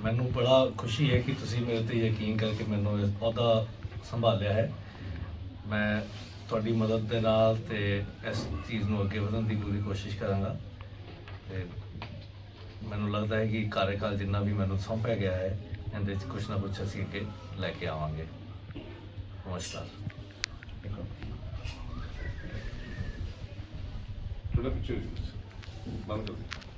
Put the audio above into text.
ਮੈਨੂੰ ਬੜਾ ਖੁਸ਼ੀ ਹੈ ਕਿ ਤੁਸੀਂ ਮੇਰੇ ਤੇ ਯਕੀਨ ਕਰਕੇ ਮੈਨੂੰ ਇਹ ਅਹੁਦਾ ਸੰਭਾਲਿਆ ਹੈ। ਮੈਂ ਤੁਹਾਡੀ ਮਦਦ ਦੇ ਨਾਲ ਤੇ ਇਸ ਚੀਜ਼ ਨੂੰ ਅੱਗੇ ਵਧਣ ਦੀ ਪੂਰੀ ਕੋਸ਼ਿਸ਼ ਕਰਾਂਗਾ। ਤੇ ਮੈਨੂੰ ਲੱਗਦਾ ਹੈ ਕਿ ਕਾਰਜਕਾਲ ਜਿੰਨਾ ਵੀ ਮੈਨੂੰ ਸੌਂਪਿਆ ਗਿਆ ਹੈ, ਇਹਦੇ ਵਿੱਚ ਕੁਝ ਨਾ ਕੁਝ ਅਸੀਂ ਅੱਗੇ ਲੈ ਕੇ ਆਵਾਂਗੇ। ਨਮਸਕਾਰ। ਥੋੜਾ ਪਿੱਛੇ ਬੰਦ ਕਰ